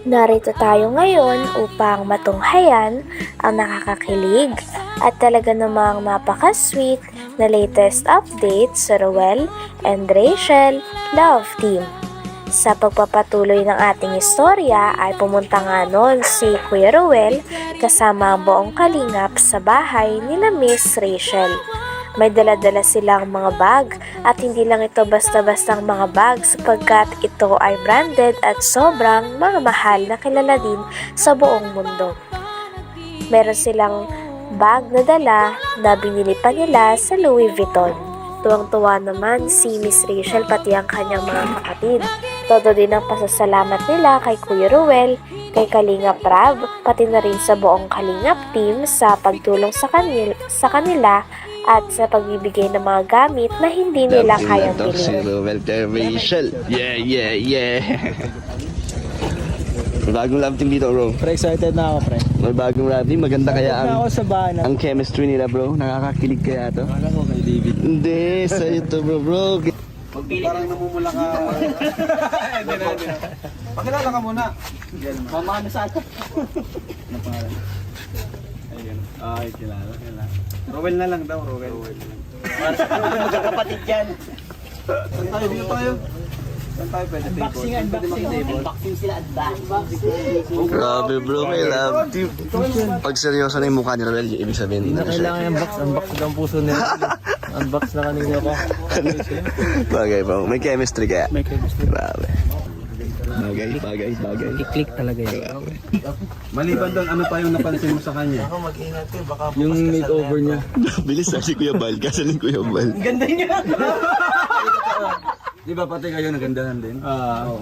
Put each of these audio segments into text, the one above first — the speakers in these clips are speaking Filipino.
Narito tayo ngayon upang matunghayan ang nakakakilig at talaga namang napaka-sweet na latest update sa Roel and Rachel Love Team. Sa pagpapatuloy ng ating istorya ay pumunta nga noon si Kuya Roel kasama ang buong kalingap sa bahay nila Miss Rachel. May dala-dala silang mga bag at hindi lang ito basta-bastang mga bag sapagkat ito ay branded at sobrang mga mahal na kilala din sa buong mundo. Meron silang bag na dala na binili pa nila sa Louis Vuitton. Tuwang-tuwa naman si Miss Rachel pati ang kanyang mga kapatid. Todo din ang pasasalamat nila kay Kuya Ruel, kay Kalingap Rab, pati na rin sa buong Kalingap team sa pagtulong sa, kanil sa kanila at sa pagbibigay ng mga gamit na hindi nila kayang bilhin. Rachel. Yeah, yeah, yeah. May bagong love team dito, bro. Pre, excited na ako, pre. May bagong love team. Maganda kaya na ako ang, sa bahay na. ang chemistry nila, bro. Nakakakilig kaya to. Akala ko kay David. Hindi, sa'yo to, bro, bro. Parang namumula ka. Hindi na, hindi na. Pakilala ka muna. Mama na sa ato. Ano pangalan? Ay, kilala, kilala. Rowel na lang daw, Rowel. Rowel. Magkakapatid yan. Saan tayo? Dito tayo. Saan tayo pwede table? Unboxing, unboxing. Unboxing sila, unboxing. Grabe, bro. May love team. Pag seryoso na yung mukha ni Roel, yung ibig sabihin, hindi na. Kailangan yung box, unbox ng puso nila. unbox na kanina pa. Bagay, bro. May chemistry kaya. May chemistry. Grabe. Bagay, bagay, bagay. I-click talaga yun. Maliban doon, ano pa yung napansin mo sa kanya? Yung makeover niya. Bilis na si Kuya Bal. Kasaling Kuya Bal. Ganda niya. Di ba pati kayo nagandahan din? Ah. Oo.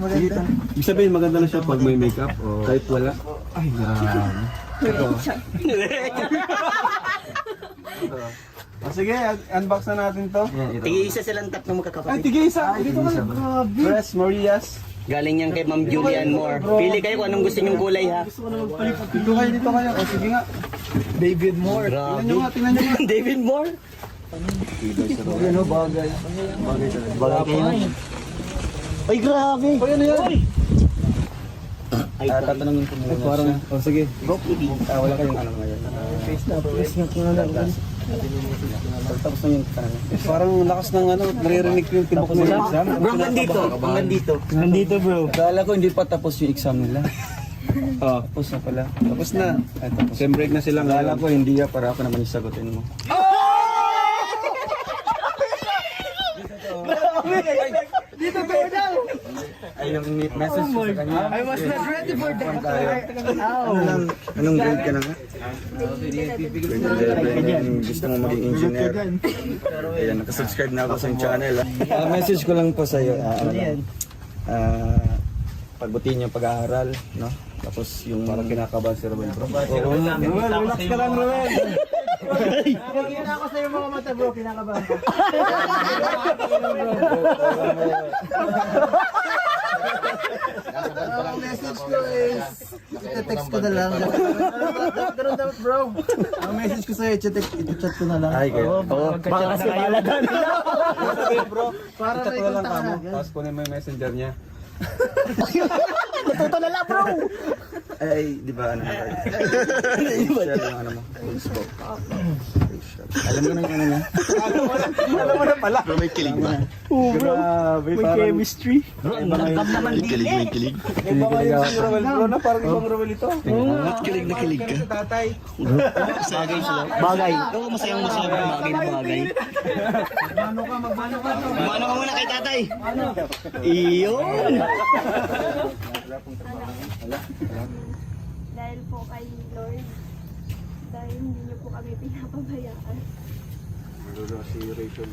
maganda. Ibig sabihin maganda na siya pag may makeup o kahit wala. Ay, grabe. Ito. Ito. Ah, sige, un- unbox na natin to. Tig-isa silang tatlong Ay, magkakapatid. tige isa. Dito ka lang. Grabe. Fresh Marias. Galing yan kay Ma'am Julianne Moore. Pili kayo kung anong gusto nyong kulay ha. Dito kayo, dito kayo. O, sige nga. David Moore. Tingnan nyo nga, tingnan nyo nga. David Moore? Ano, bagay. Bagay talaga. Bagay kayo. Ay, grabe. Ay, ano yan? Ay, Ah, tatanungin ko muna parang, oh sige. Bro, ah, wala kayong alam ngayon. face na, face na ko na Tapos na yung tanong. Parang lakas ng ano, naririnig ko yung tibok nila. Bro, hanggang dito. Hanggang dito. Nandito bro. Kala ko hindi pa tapos yung exam nila. Oh, tapos na pala. Tapos na. Ay, tapos. Sem break na sila Kala ko hindi ya para ako naman yung sagutin mo. Dito. Ay, yung message ko sa kanya. I was not ready for that. Tayo. Ano lang, anong grade ka na nga? Grade 11. Gusto mo maging engineer. Ayan, nakasubscribe na ako sa yung channel. Ah, message ko lang po sa iyo. Ah, ano lang, ah, pagbutihin yung pag-aaral, no? Tapos yung parang kinakabahan si Ruben, bro. Oo, Ruben, relax ka lang, Ruben. Nakikita ako sa mga mata bro, kinakabahan ka. Ang message ko is, ite-text ko na lang. Ganun dapat bro. Ang message ko sa'yo, ite-chat ko na lang. Ay, kayo. Oo, Baka kasi mahalaga nila. bro. Para may ko lang kamo. ka. Tapos kunin mo yung messenger niya. Natuto na lang bro. Ay, di ba ano? Share yung ano mo. Facebook. Alam mo na yung ano niya? Alam mo na pala. Bro, may kilig ba? Grabe, parang... chemistry. Bro, ang langkam naman May kilig, may kilig. Kinikilig ako. Si Romel bro na parang ibang Romel ito. Ba't kilig na kilig ka? Tatay. Bagay sila. Bagay. Ito masayang masaya bro. Bagay na bagay. Mano ka, magmano ka. Mano ka muna kay tatay. Iyon. dahil po kay Lord, dahil hindi niyo po kami pinapabayaan. Si Rachel.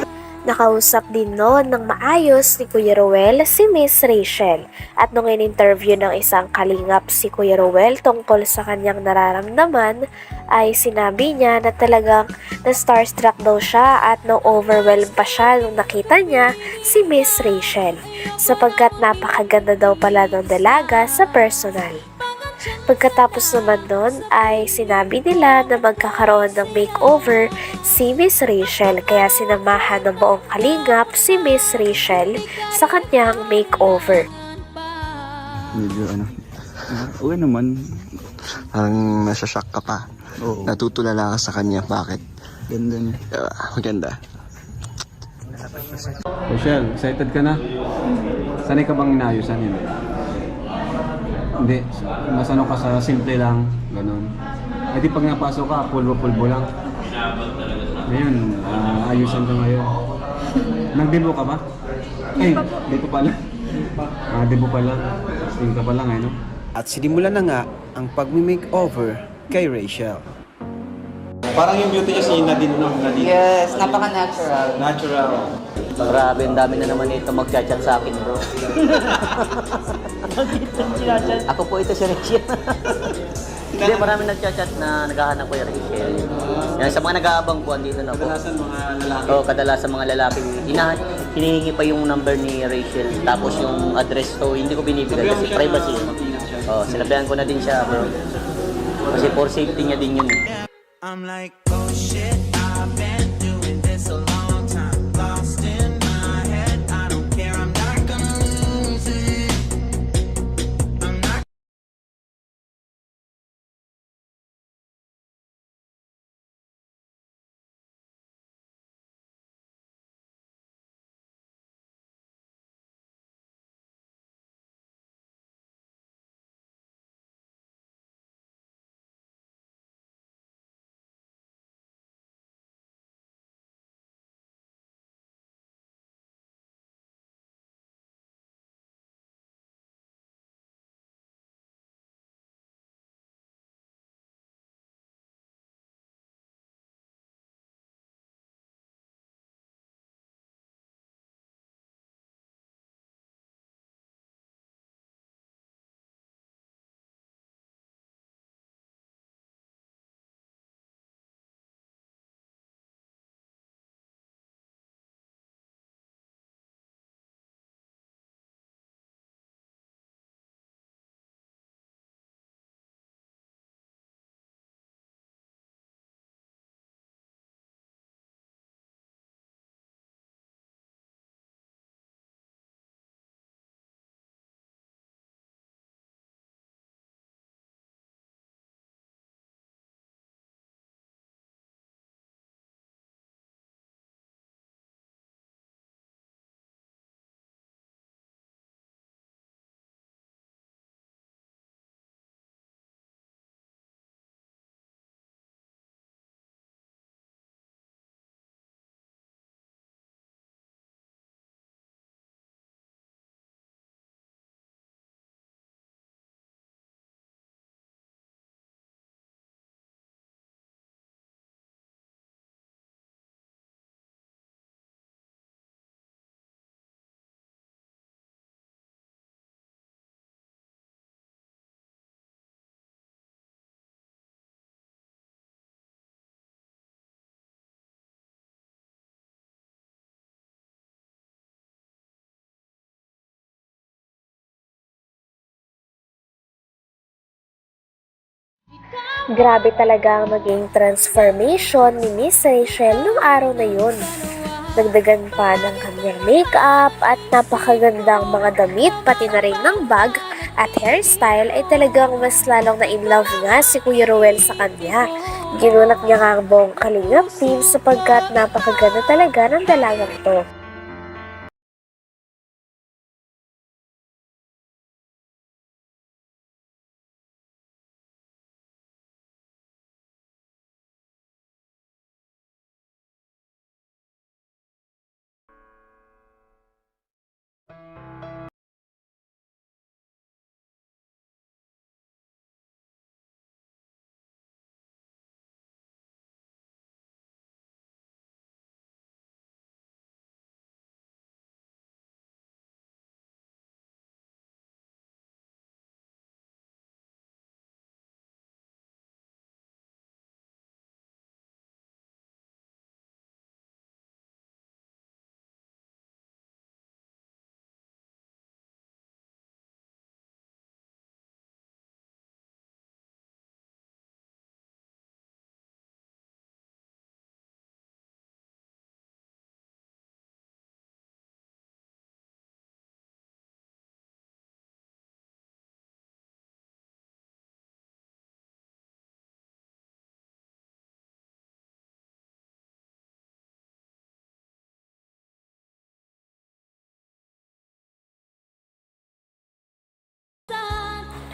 Nakausap din noon ng maayos ni Kuya Ruel si Miss Rachel at nung in-interview ng isang kalingap si Kuya Ruel tungkol sa kanyang nararamdaman ay sinabi niya na talagang na-starstruck daw siya at na-overwhelm pa siya nung nakita niya si Miss Rachel sapagkat napakaganda daw pala ng dalaga sa personal. Pagkatapos naman nun ay sinabi nila na magkakaroon ng makeover si Miss Rachel kaya sinamahan ng buong kalingap si Miss Rachel sa kanyang makeover. Medyo ano. Okay naman. Parang nasashock ka pa. Oo. Natutulala ka sa kanya. Bakit? Ganda niya. Diba? Maganda. Rochelle, excited ka na? Sanay ka bang inaayusan yun? Hindi. Mas ano ka sa simple lang. Ganon. Eh di pag napasok ka, pulbo-pulbo lang. Ngayon, ah, ayusan ka ngayon. Nag-debo ka ba? Ay, dito pala. Ah, debo pala. Testing ka pa lang eh, no? At sinimulan na nga ang pag-makeover kay Rachel. Parang yung beauty niya si Nadine, no? Nadine. Yes, napaka-natural. Natural. Grabe, ang dami na naman ito mag-chat sa akin, bro. Ako po ito si Rachel. Hindi, marami nag-chat na naghahanap ko yung Rachel. Yan, sa mga nag-aabang po, andito na po. Kadalasan mga lalaki. Oo, kadalasan mga lalaki, ina hinihingi pa yung number ni Rachel, tapos yung address, so hindi ko binibigay kasi privacy. Oo, sinabihan ko na din siya, bro. Kasi for safety niya din yun. eh. I'm like, oh shit, Grabe talaga ang maging transformation ni Miss Rachel nung araw na yun. Dagdagan pa ng kanyang makeup at napakagandang mga damit pati na rin ng bag at hairstyle ay talagang mas lalong na in love nga si Kuya Ruel sa kanya. Ginulat niya nga ang buong kalingap team sapagkat napakaganda talaga ng dalagang to.